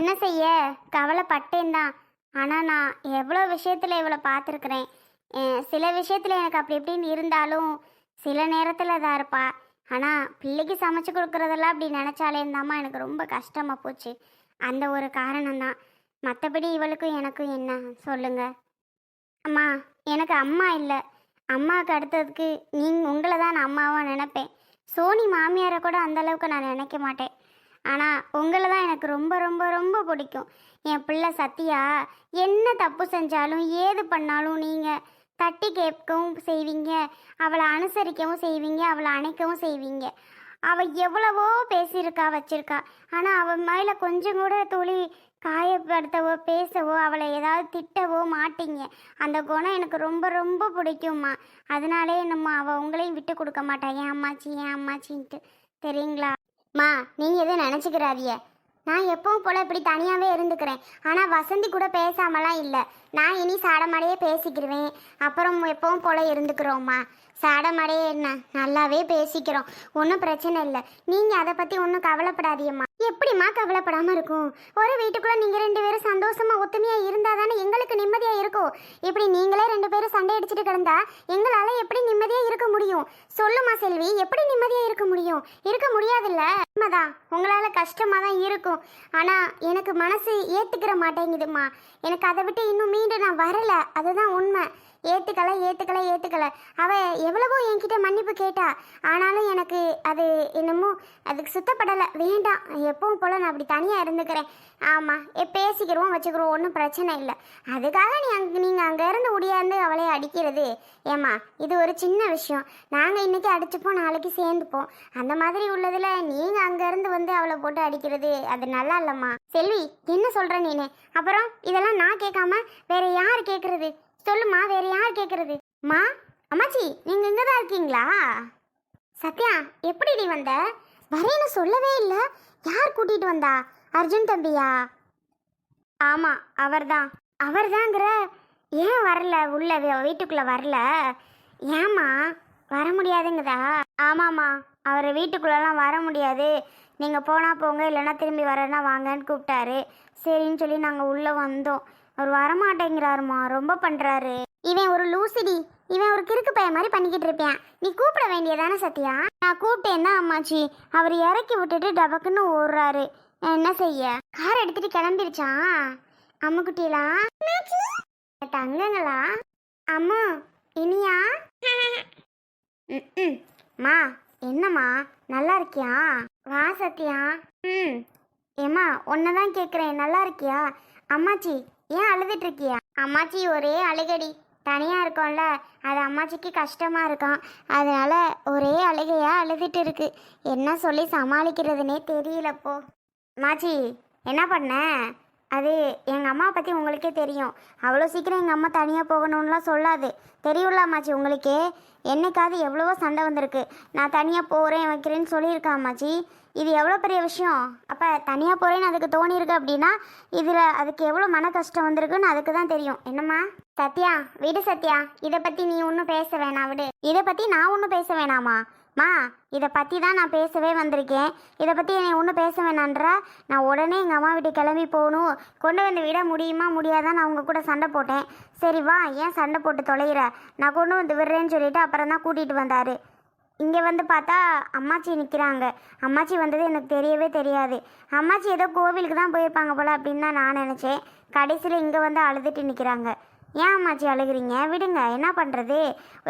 என்ன செய்ய? கவலைப்பட்டேன் தான். ஆனால் நான் எவ்வளோ விஷயத்தில் இவளை பார்த்துருக்குறேன். சில விஷயத்தில் எனக்கு அப்படி இப்படின்னு இருந்தாலும் சில நேரத்தில் இதாக இருப்பா. ஆனால் பிள்ளைக்கு சமைச்சு கொடுக்குறதெல்லாம் அப்படி நினச்சாலே இருந்தாம்மா எனக்கு ரொம்ப கஷ்டமாக போச்சு. அந்த ஒரு காரணம்தான் மற்றபடி இவளுக்கும் எனக்கும் என்ன? சொல்லுங்க. அம்மா எனக்கு அம்மா இல்லை. அம்மாவுக்கு அடுத்ததுக்கு நீங்கள் உங்களை தான் நான் அம்மாவாக நினைப்பேன். சோனி மாமியாரை கூட அந்த அளவுக்கு நான் நினைக்க மாட்டேன். ஆனால் உங்களை தான் எனக்கு ரொம்ப ரொம்ப ரொம்ப பிடிக்கும். என் பிள்ளை சத்யா என்ன தப்பு செஞ்சாலும் ஏது பண்ணாலும் நீங்கள் தட்டி கேட்கவும் செய்வீங்க அவளை அனுசரிக்கவும் செய்வீங்க அவளை அணைக்கவும் செய்வீங்க. அவள் எவ்வளவோ பேசியிருக்கா வச்சிருக்கா. ஆனால் அவள் மேலே கொஞ்சம் கூட துளி காயப்படுத்தவோ பேசவோ அவளை ஏதாவது திட்டவோ மாட்டீங்க. அந்த குணம் எனக்கு ரொம்ப ரொம்ப பிடிக்கும்மா. அதனாலே நம்ம அவள் உங்களையும் விட்டு கொடுக்க மாட்டா. ஏன் அம்மாச்சி ஏன் அம்மாச்சின்ட்டு. தெரியுங்களா? மா நீங்கள் எதுவும் நினச்சிக்கிறாதிய நான் எப்பவும் போல இப்படி தனியாகவே இருந்துக்கிறேன். ஆனால் வசந்தி கூட பேசாமலாம் இல்லை. நான் இனி சாடமாடையே பேசிக்கிருவேன். அப்புறம் எப்பவும் போல இருந்துக்கிறோம்மா. சாடமாடையே என்ன? நல்லாவே பேசிக்கிறோம். ஒன்றும் பிரச்சனை இல்லை. நீங்கள் அதை பற்றி ஒன்றும் கவலைப்படாதீங்கம்மா. எப்படிம்மா கவலைப்படாமல் இருக்கும்? ஒரு வீட்டுக்குள்ளே நீங்கள் ரெண்டு பேரும் சந்தோஷமா ஒத்துமையாக இருந்தால் தானே எங்களுக்கு நிம்மதியாக இருக்கும். இப்படி நீங்களே ரெண்டு பேரும் சண்டை அடிச்சுட்டு கிடந்தா எங்களால் எப்படி நிம்மதியாக இருக்க முடியும்? சொல்லுமா செல்வி எப்படி நிம்மதியாக இருக்க முடியும்? இருக்க முடியாதுல்ல? உண்மைதான் உங்களால் கஷ்டமாக தான் இருக்கும். ஆனால் எனக்கு மனசு ஏற்றுக்கிற மாட்டேங்குதும்மா. எனக்கு அதை விட்டு இன்னும் மீண்டும் நான் வரலை. அதுதான் உண்மை. ஏற்றுக்கலை ஏற்றுக்கலை ஏற்றுக்கலை அவ எவ்வளவோ என்கிட்ட மன்னிப்பு கேட்டா. ஆனாலும் எனக்கு அது என்னமோ அதுக்கு சுத்தப்படலை. வேண்டாம். எப்பவும் போல் நான் அப்படி தனியாக இருந்துக்கிறேன். ஆமாம் பேசிக்கிறோம் வச்சுக்கிறோம் ஒன்றும் பிரச்சனை இல்லை. அதுக்காக நீ அங்கே நீங்கள் அங்கேருந்து ஒடியாந்து அவளை அடிக்கிறது. ஏம்மா இது ஒரு சின்ன விஷயம். நாங்கள் இன்னைக்கு அடிச்சுப்போம் நாளைக்கு சேர்ந்துப்போம். அந்த மாதிரி உள்ளதில் நீங்கள் அங்கேருந்து வந்து அவளை போட்டு அடிக்கிறது அது நல்லா இல்லைம்மா. செல்வி என்ன சொல்கிற நீனு? அப்புறம் இதெல்லாம் நான் கேட்காம வேற யார் கேட்குறது சொல்லுமா வேற யார் கேட்குறது மா அம்மாச்சி நீங்கள் இங்கே தான் இருக்கீங்களா? சத்யா எப்படி நீ வந்த? வரேன்னு சொல்லவே இல்லை. யார் கூட்டிகிட்டு வந்தா? அர்ஜுன் தம்பியா? ஆமாம் அவர்தான். அவர்தாங்கிற. ஏன் வரல? உள்ள வீட்டுக்குள்ளே வரல? ஏம்மா வர முடியாதுங்கதா? ஆமாம்மா அவர் வீட்டுக்குள்ளெல்லாம் வர முடியாது. நீங்கள் போனால் போங்க இல்லைன்னா திரும்பி வரேன்னா வாங்கன்னு கூப்பிட்டாரு. சரின்னு சொல்லி நாங்கள் உள்ளே வந்தோம். அவர் வரமாட்டேங்கிறாருமா ரொம்ப பண்ணுறாரு இவன் ஒரு லூசிடி. இவன் ஒரு கிறுக்கு பையன் மாதிரி பண்ணிக்கிட்டு இருப்பேன் நீ கூப்பிட வேண்டியதானே சத்யா? நான் கூப்பிட்டேன்னா அம்மாச்சி? அவர் இறக்கி விட்டுட்டு டபக்குன்னு ஓடுறாரு. என்ன செய்ய? கார் எடுத்துட்டு கிளம்பிருச்சான் அம்முக்குட்டிலா? தங்கங்களா? அம்மா இனியா? ம் மா என்னம்மா? நல்லா இருக்கியா? வா சத்யா. ம். ஏம்மா ஒன்றை தான் கேட்குறேன் நல்லா இருக்கியா? அம்மாச்சி ஏன் அழுதுட்டு இருக்கியா? அம்மாச்சி ஒரே அழுகடி. தனியாக இருக்கோம்ல அது அம்மாச்சிக்கு கஷ்டமாக இருக்கான் அதனால் ஒரே அழுகையாக அழுதுட்டு இருக்கு. என்ன சொல்லி சமாளிக்கிறதுனே தெரியலப்போ அம்மாச்சி என்ன பண்ண? அது எங்கள் அம்மா பற்றி உங்களுக்கே தெரியும். அவ்வளோ சீக்கிரம் எங்கள் அம்மா தனியாக போகணும்லாம் சொல்லாது. தெரியும்ல அம்மாச்சி உங்களுக்கே? என்னைக்காவது எவ்வளவோ சண்டை வந்திருக்கு. நான் தனியாக போகிறேன் வைக்கிறேன்னு சொல்லியிருக்கேன் இது எவ்வளோ பெரிய விஷயம்? அப்போ தனியாக போகிறேன்னு அதுக்கு தோணியிருக்கு அப்படின்னா இதில் அதுக்கு எவ்வளோ மன கஷ்டம் வந்திருக்குன்னு அதுக்கு தான் தெரியும். என்னம்மா? சத்யா விடு சத்யா. இதை பற்றி நீ ஒன்றும் பேச வேணாம் விடு. இதை பற்றி நான் ஒன்றும் பேச வேணாமா? மா இதை பற்றி தான் நான் பேசவே வந்திருக்கேன். இதை பற்றி என்னை ஒன்றும் பேச வேணான்றா? நான் உடனே எங்கள் அம்மா வீட்டுக்கு கிளம்பி போகணும். கொண்டு வந்து விட முடியுமா முடியாதான் நான் உங்கள் கூட சண்டை போட்டேன். சரி வா ஏன் சண்டை போட்டு தொலைகிற நான் கொண்டு வந்து விடுறேன்னு சொல்லிட்டு அப்புறம் தான் கூட்டிகிட்டு வந்தார். இங்கே வந்து பார்த்தா அம்மாச்சி நிற்கிறாங்க அம்மாச்சி வந்தது எனக்கு தெரியவே தெரியாது. அம்மாச்சி ஏதோ கோவிலுக்கு தான் போயிருப்பாங்க போல் அப்படின்னு தான் நான் நினச்சேன். கடைசியில் இங்கே வந்து அழுதுட்டு நிற்கிறாங்க ஏன் அம்மாச்சி அழுகிறீங்க? விடுங்க. என்ன பண்ணுறது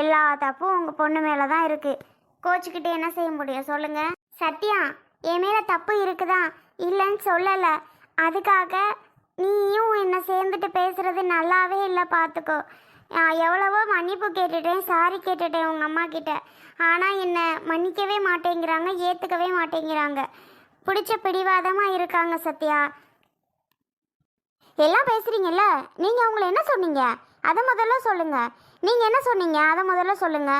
எல்லா தப்பும் உங்கள் பொண்ணு மேலே தான் இருக்குது கோச்சுக்கிட்டே என்ன செய்ய முடியும்? சொல்லுங்கள் சத்யா என் மேலே தப்பு இருக்குதா? இல்லைன்னு சொல்லலை. அதுக்காக நீயும் என்னை சேர்ந்துட்டு பேசுகிறது நல்லாவே இல்லை பார்த்துக்கோ எவ்வளவோ மன்னிப்பு கேட்டுட்டேன் சாரி கேட்டுட்டேன் உங்கள் அம்மா கிட்ட. ஆனால் என்னை மன்னிக்கவே மாட்டேங்கிறாங்க ஏற்றுக்கவே மாட்டேங்கிறாங்க. பிடிச்ச பிடிவாதமாக இருக்காங்க சத்யா. எல்லாம் பேசுறீங்கல்ல? நீங்கள் அவங்கள என்ன சொன்னீங்க? அதை முதல்ல சொல்லுங்க. நீங்கள் என்ன சொன்னீங்க? அதை முதல்ல சொல்லுங்க.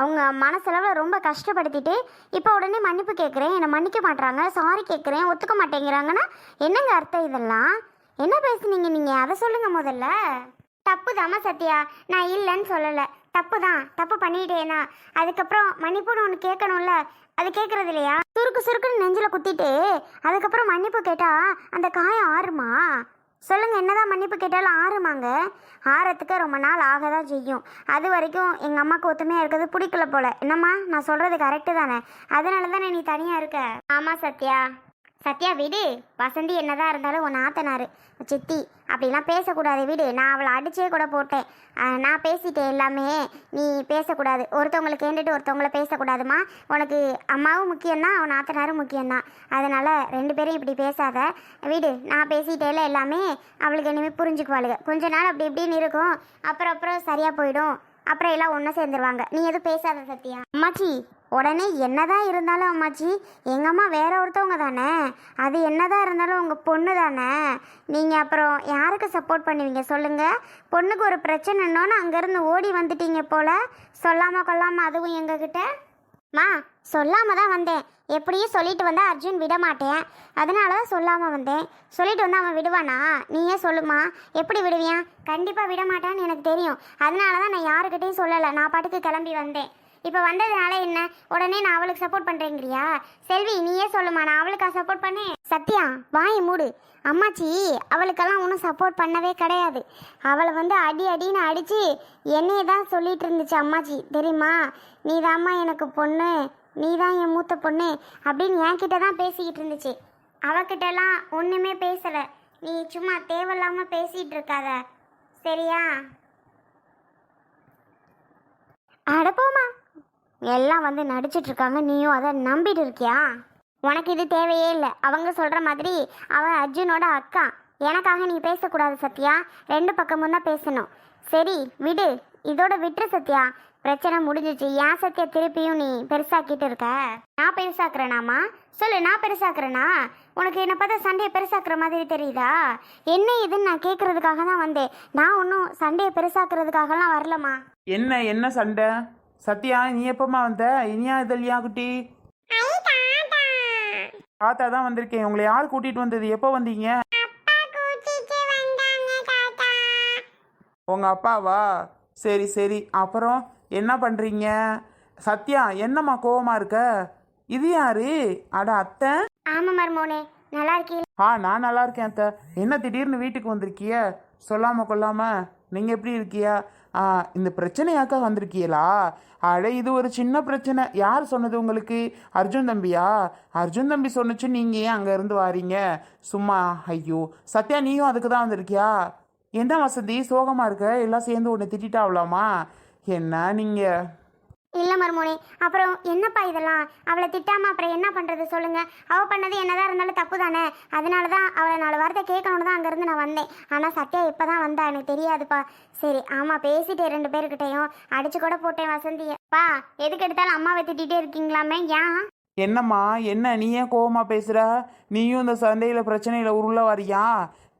அவங்க மனசளவில் ரொம்ப கஷ்டப்படுத்திட்டு இப்போ உடனே மன்னிப்பு கேட்குறேன் என்னை மன்னிக்க மாட்றாங்க. சாரி கேட்குறேன் ஒத்துக்க மாட்டேங்கிறாங்கன்னா என்னங்க அர்த்தம் இதெல்லாம்? என்ன பேசுனீங்க நீங்கள் அதை சொல்லுங்கள் முதல்ல. தப்பு தாமா சத்யா. நான் இல்லைன்னு சொல்லலை. தப்பு தான் தப்பு பண்ணிட்டேனா அதுக்கப்புறம் மன்னிப்புன்னு ஒன்று கேட்கணும்ல? அது கேட்குறது இல்லையா? சுருக்கு சுருக்குன்னு நெஞ்சில் குத்திட்டு அதுக்கப்புறம் மன்னிப்பு கேட்டால் அந்த காயம் ஆறுமா? சொல்லுங்க என்னதான் மன்னிப்பு கேட்டாலும் ஆறுமாங்க? ஆறத்துக்கு ரொம்ப நாள் ஆக தான் செய்யும். அது வரைக்கும் எங்கள் அம்மாவுக்கு ஒத்துமையாக இருக்கிறது பிடிக்கல போல. என்னம்மா நான் சொல்கிறது கரெக்டு தானே? அதனால தானே நீ தனியாக இருக்க? ஆமாம் சத்யா. சத்யா விடு. வசந்தி என்னதான் இருந்தாலும் உன் நாத்தனாரு. சித்தி அப்படிலாம் பேசக்கூடாது விடு. நான் அவளை அடிச்சே கூட போட்டேன். நான் பேசிட்டேன் எல்லாமே. நீ பேசக்கூடாது. ஒருத்தவங்களை கேண்டுட்டு ஒருத்தவங்கள பேசக்கூடாதுமா உனக்கு அம்மாவும் முக்கியம்தான் அவன் ஆத்தனாரும் முக்கியம்தான். அதனால ரெண்டு பேரும் இப்படி பேசாத. விடு. நான் பேசிட்டேல எல்லாமே. அவளுக்கு இனிமேல் புரிஞ்சுக்குவாளுங்க கொஞ்ச நாள் அப்படி இப்படின்னு இருக்கும். அப்புறம் அப்புறம் சரியாக போயிடும். அப்புறம் எல்லாம் ஒன்றா சேர்ந்துருவாங்க. நீ எதுவும் பேசாத சத்யா. அம்மாச்சி உடனே என்னதான் இருந்தாலும் அம்மாச்சி எங்கள் அம்மா வேற ஒருத்தவங்க தானே? அது என்னதான் இருந்தாலும் உங்கள் பொண்ணு தானே? நீங்கள் அப்புறம் யாருக்கு சப்போர்ட் பண்ணுவீங்க சொல்லுங்கள் பொண்ணுக்கு ஒரு பிரச்சனைன்னோன்னு அங்கேருந்து ஓடி வந்துட்டீங்க போல. சொல்லாமல் கொல்லாமல் அதுவும் எங்ககிட்ட? மா சொல்லாமல் தான் வந்தேன். எப்படியும் சொல்லிட்டு வந்தால் அர்ஜுன் விட மாட்டேன். அதனால தான் சொல்லாமல் வந்தேன். சொல்லிட்டு வந்து அவன் விடுவானா? நீயே சொல்லுமா? எப்படி விடுவியான் கண்டிப்பாக விட மாட்டான்னு எனக்கு தெரியும். அதனால தான் நான் யாருக்கிட்டையும் சொல்லலை. நான் பாட்டுக்கு கிளம்பி வந்தேன். இப்போ வந்ததுனால என்ன? உடனே நான் அவளுக்கு சப்போர்ட் பண்ணுறேங்கிறியா செல்வி நீயே சொல்லுமா நான் அவளுக்கா சப்போர்ட் பண்ணேன். சத்யா வாய் மூடு. அம்மாச்சி அவளுக்கெல்லாம் ஒன்றும் சப்போர்ட் பண்ணவே கிடையாது. அவளை வந்து அடி அடின்னு அடித்து என்னையே தான் சொல்லிட்டு இருந்துச்சு அம்மாச்சி. தெரியுமா? நீ எனக்கு பொண்ணு. நீ தான் என் மூத்த பொண்ணு அப்படின்னு என்கிட்ட தான் பேசிக்கிட்டு இருந்துச்சு. அவகிட்டலாம் ஒன்றுமே பேசலை. நீ சும்மா தேவையில்லாமல் பேசிகிட்டு இருக்காத. சரியா? அடப்போமா எல்லாம் வந்து நடிச்சிட்டு இருக்காங்க நீயும் அதை நம்பிட்டு இருக்கியா? உனக்கு இது தேவையே இல்லை. அவங்க சொல்கிற மாதிரி அவன் அர்ஜுனோட அக்கா. எனக்காக நீ பேசக்கூடாது சத்யா. ரெண்டு பக்கமும் தான் பேசணும். சரி விடு. இதோட விட்டுரு சத்யா. பிரச்சனை முடிஞ்சிச்சு. ஏன் சத்யா திருப்பியும் நீ பெருசாக்கிட்டு இருக்க? நான் பெருசாக்குறேனாமா சொல்லு நான் பெருசாக்குறேனா? உனக்கு என்னை பார்த்தா சண்டையை பெருசாக்குற மாதிரி தெரியுதா? என்ன இதுன்னு நான் கேட்கறதுக்காக தான் வந்தேன். நான் ஒன்றும் சண்டையை பெருசாக்குறதுக்காகலாம் வரலம்மா. என்ன என்ன சண்டை? சத்யா நீ எப்பமா வந்த? இனியா இதழியா குட்டி? தாத்தா. தான் வந்திருக்கேன். உங்களை யார் கூட்டிட்டு வந்தது? எப்போ வந்தீங்க? உங்க அப்பாவா? சரி சரி. அப்புறம் என்ன பண்றீங்க? சத்யா என்னம்மா கோவமா இருக்க? இது யாரு? அட அத்தை. ஆமா மர்மோனே. நல்லா இருக்கீங்க ஆ நான் நல்லா இருக்கேன் அத்தை. என்ன திடீர்னு வீட்டுக்கு வந்திருக்கிய? சொல்லாம கொள்ளாம நீங்க எப்படி இருக்கியா? இந்த பிரச்சனையாக்கா வந்திருக்கீங்களா? அட இது ஒரு சின்ன பிரச்சனை. யார் சொன்னது உங்களுக்கு? அர்ஜுன் தம்பியா? அர்ஜுன் தம்பி சொன்னுச்சு நீங்கள் ஏன் அங்கேருந்து வாரீங்க? சும்மா ஐயோ. சத்யா நீயும் அதுக்கு தான் வந்திருக்கியா? என்ன வசதி? சோகமாக இருக்க? எல்லாம் சேர்ந்து ஒன்று திட்டாவலாமா என்ன நீங்கள் இல்ல மருமோனே அப்புறம் என்னப்பா இதெல்லாம்? அவளை திட்டாமல் அப்புறம் என்ன பண்ணுறது சொல்லுங்கள் அவள் பண்ணது என்னதான் இருந்தாலும் தப்பு தானே அதனால தான் அவளை நாலு வார்த்தை கேட்கணும்னு தான் அங்கேருந்து நான் வந்தேன். ஆனால் சத்யா இப்போ தான் வந்தா எனக்கு தெரியாதுப்பா. சரி ஆமாம் பேசிட்டேன் ரெண்டு பேர்கிட்டையும் அடிச்சு கூட போட்டேன் வசந்தியப்பா எதுக்கு எடுத்தாலும் அம்மாவை திட்டிகிட்டே இருக்கீங்களாமே ஏன்? என்னம்மா என்ன நீ ஏன் கோவமாக பேசுகிற நீயும் இந்த சந்தையில் பிரச்சனையில உருள வரியா?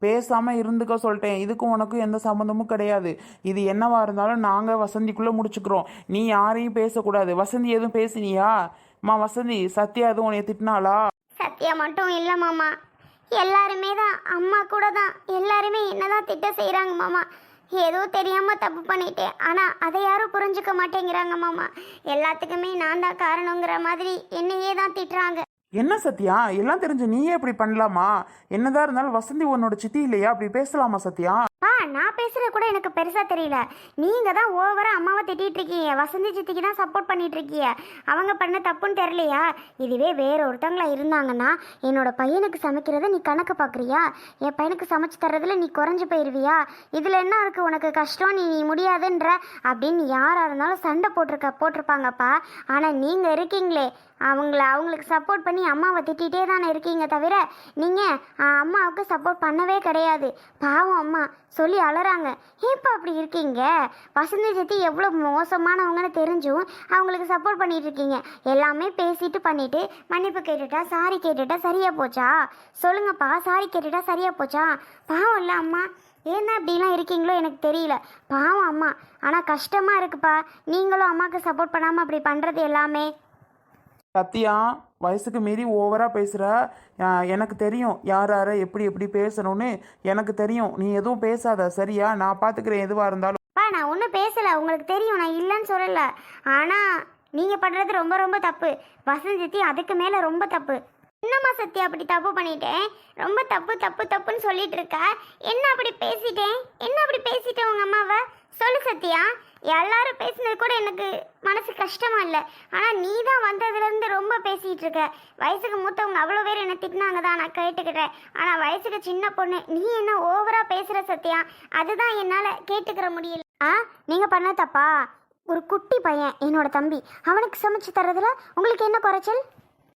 பேசாமல் இருந்துக்க சொல்லிட்டேன். இதுக்கும் உனக்கும் எந்த சம்மந்தமும் கிடையாது. இது என்னவா இருந்தாலும் நாங்கள் வசந்திக்குள்ளே முடிச்சுக்கிறோம். நீ யாரையும் பேசக்கூடாது. வசந்தி எதுவும் பேசினியா? அம்மா வசந்தி சத்யா எதுவும் உன்னை திட்டினாளா? சத்யா மட்டும் இல்லை மாமா. எல்லாருமே தான். அம்மா கூட தான். எல்லாருமே என்னதான் திட்ட செய்கிறாங்க மாமா. ஏதோ தெரியாமல் தப்பு பண்ணிட்டேன். ஆனால் அதை யாரும் புரிஞ்சுக்க மாட்டேங்கிறாங்க மாமா. எல்லாத்துக்குமே நான் தான் காரணங்கிற மாதிரி என்னையே தான் திட்டுறாங்க. என்ன சத்யா? எல்லாம் தெரிஞ்சு நீயே இப்படி பண்ணலாமா? என்னதான் இருந்தாலும் வசந்தி உன்னோட சித்தி இல்லையா? அப்படி பேசலாமா சத்யா? பா நான் பேசுறது கூட எனக்கு பெருசா தெரியல. நீங்க தான் ஓவரா அம்மாவை திட்டிட்டு இருக்கீங்க. வசந்தி சித்திக்கு தான் சப்போர்ட் பண்ணிட்டு இருக்கீங்க. அவங்க பண்ண தப்புன்னு தெரியலையா? இதுவே வேற ஒருத்தவங்களா இருந்தாங்கன்னா என்னோட பையனுக்கு சமைக்கிறத நீ கணக்கு பார்க்குறியா? என் பையனுக்கு சமைச்சு தர்றதுல நீ குறைஞ்சு போயிருவியா? இதுல என்ன இருக்கு? உனக்கு கஷ்டம் நீ நீ முடியாதுன்ற அப்படின்னு யாரா இருந்தாலும் சண்டை போட்டிருக்க போட்டிருப்பாங்கப்பா. ஆனா நீங்க இருக்கீங்களே. அவங்கள அவங்களுக்கு சப்போர்ட் பண்ணி அம்மாவை திட்டிகிட்டே தானே இருக்கீங்க தவிர நீங்கள் அம்மாவுக்கு சப்போர்ட் பண்ணவே கிடையாது. பாவம் அம்மா. சொல்லி அலறாங்க. ஏன்ப்பா அப்படி இருக்கீங்க? வசந்தி சத்தி எவ்வளோ மோசமானவங்கன்னு தெரிஞ்சும் அவங்களுக்கு சப்போர்ட் பண்ணிட்டு இருக்கீங்க. எல்லாமே பேசிட்டு பண்ணிட்டு மன்னிப்பு கேட்டுட்டா சாரி கேட்டுட்டா சரியா போச்சா? சொல்லுங்கப்பா சாரி கேட்டுட்டா சரியா போச்சா? பாவம் இல்லை அம்மா. ஏன் தான் இப்படிலாம் இருக்கீங்களோ எனக்கு தெரியல. பாவம் அம்மா. ஆனால் கஷ்டமாக இருக்குப்பா. நீங்களும் அம்மாவுக்கு சப்போர்ட் பண்ணாமல் அப்படி பண்ணுறது எல்லாமே. சத்யா வயசுக்கு மீறி ஓவராக பேசுகிற எனக்கு தெரியும் யார் யாரை எப்படி எப்படி பேசணும்னு. எனக்கு தெரியும். நீ எதுவும் பேசாத சரியா? நான் பார்த்துக்கிறேன் எதுவாக இருந்தாலும். பா நான் ஒன்றும் பேசலை. உங்களுக்கு தெரியும் நான் இல்லைன்னு சொல்லலை. ஆனால் நீங்கள் பண்ணுறது ரொம்ப ரொம்ப தப்பு. வசந்த் சித்தி அதுக்கு மேலே ரொம்ப தப்பு. என்னம்மா சத்யா அப்படி தப்பு பண்ணிட்டேன் ரொம்ப தப்பு தப்பு தப்புன்னு சொல்லிட்டு இருக்க? என்ன அப்படி பேசிட்டேன் என்ன அப்படி பேசிட்டேன் உங்கள் அம்மாவை? சொல்லு சத்யா. எல்லாரும் பேசினது கூட எனக்கு மனசு கஷ்டமா இல்லை. ஆனால் நீ தான் வந்ததுலேருந்து ரொம்ப பேசிகிட்டு இருக்க. வயசுக்கு மூத்தவங்க அவ்வளோ பேர் என்ன திட்டினாங்க தான் நான் கேட்டுக்கிட்டேன். ஆனால் வயசுக்கு சின்ன பொண்ணு நீ என்ன ஓவராக பேசுகிற சத்தியா அதுதான் என்னால் கேட்டுக்கிற முடியல. ஆ நீங்கள் பண்ண தப்பா? ஒரு குட்டி பையன் என்னோட தம்பி. அவனுக்கு சமைச்சு தர்றதுல உங்களுக்கு என்ன குறைச்சல்?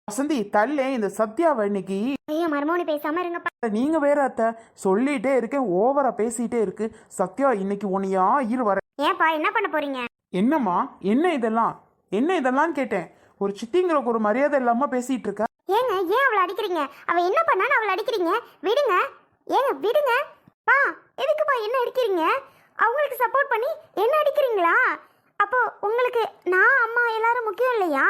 வசந்தி தள்ளே. இந்த சத்யாவை இன்னைக்கு ஐயோ மர்மோனி பேசாம இருங்கப்பா. நீங்க வேற அத்தை சொல்லிட்டே இருக்கேன். ஓவரா பேசிட்டே இருக்கு. சத்யா இன்னைக்கு உன்னையா இரு வர ஏன்பா என்ன பண்ண போறீங்க? என்னம்மா? என்ன இதெல்லாம்? என்ன இதெல்லாம் கேட்டேன்? ஒரு சித்திங்களுக்கு ஒரு மரியாதை இல்லாம பேசிட்டு இருக்க. ஏங்க ஏன் அவளை அடிக்கிறீங்க? அவ என்ன பண்ணான்னு அவளை அடிக்கிறீங்க? விடுங்க. ஏங்க விடுங்க. பா எதுக்குப்பா என்ன அடிக்கிறீங்க? அவங்களுக்கு சப்போர்ட் பண்ணி என்ன அடிக்கிறீங்களா? அப்போ உங்களுக்கு நான் அம்மா எல்லாரும் முக்கியம் இல்லையா?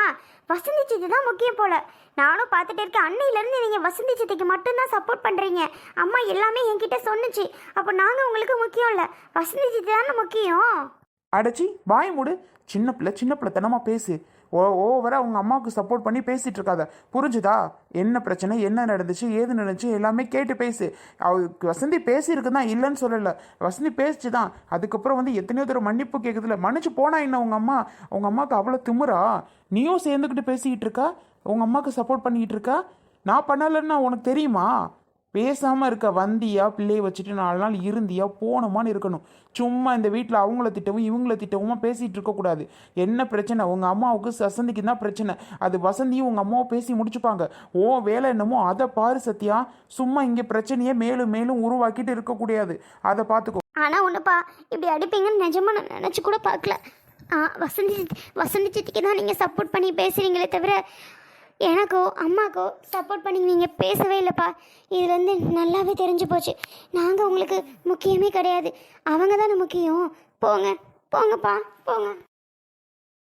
வசந்தி சித்தி தான் முக்கியம் போல. நானும் பார்த்துட்டு இருக்கேன். அன்னையிலேருந்து நீங்கள் வசந்தி சித்திக்கு மட்டும்தான் சப்போர்ட் பண்ணுறீங்க அம்மா எல்லாமே என்கிட்ட சொன்னுச்சு. அப்போ நாங்கள் உங்களுக்கு முக்கியம் இல்லை. வசந்தி சித்தி தானே முக்கியம்? அடச்சி வாய் மூடு. சின்ன பிள்ளை சின்ன பிள்ளை தனமா பேசு. ஓ ஓவராக உங்கள் அம்மாவுக்கு சப்போர்ட் பண்ணி பேசிகிட்டு இருக்காத புரிஞ்சுதா? என்ன பிரச்சனை? என்ன நடந்துச்சு? ஏது நடந்துச்சு? எல்லாமே கேட்டு பேசு. அவளுக்கு வசந்தி பேசியிருக்கு தான் இல்லைன்னு சொல்லலை. வசந்தி பேசிச்சு தான் அதுக்கப்புறம் வந்து எத்தனையோ தடவை மன்னிப்பு கேட்குதுல மன்னிச்சு போனா என்ன உங்கள் அம்மா? உங்கள் அம்மாவுக்கு அவ்வளோ திமுறா நீயும் சேர்ந்துக்கிட்டு பேசிக்கிட்டு இருக்கா? உங்கள் அம்மாவுக்கு சப்போர்ட் பண்ணிக்கிட்டு இருக்கா? நான் பண்ணலைன்னா உனக்கு தெரியுமா? பேசாமல் இருக்க வந்தியா பிள்ளையை வச்சுட்டு நாலு நாள் இருந்தியா போனோமான்னு இருக்கணும். சும்மா இந்த வீட்டில் அவங்கள திட்டவும் இவங்கள திட்டவுமா பேசிகிட்டு இருக்கக்கூடாது என்ன பிரச்சனை? உங்கள் அம்மாவுக்கு சசந்திக்கு தான் பிரச்சனை. அது வசந்தியும் உங்கள் அம்மாவை பேசி முடிச்சுப்பாங்க. ஓ வேலை என்னமோ அதை பாரு சத்யா. சும்மா இங்கே பிரச்சனையே மேலும் மேலும் உருவாக்கிட்டு இருக்கக்கூடாது அதை பார்த்துக்கோ. ஆனால் ஒன்றுப்பா இப்படி அடிப்பீங்கன்னு நிஜமா நான் நினச்சி கூட பார்க்கல. ஆ வசந்தி வசந்தி சித்திக்கு தான் நீங்கள் சப்போர்ட் பண்ணி பேசுகிறீங்களே தவிர எனக்கோ அம்மாக்கோ சப்போர்ட் பண்ணி நீங்கள் பேசவே இல்லைப்பா. இதுலேருந்து நல்லாவே தெரிஞ்சு போச்சு. நாங்கள் உங்களுக்கு முக்கியமே கிடையாது. அவங்க தானே முக்கியம். போங்க போங்கப்பா போங்க.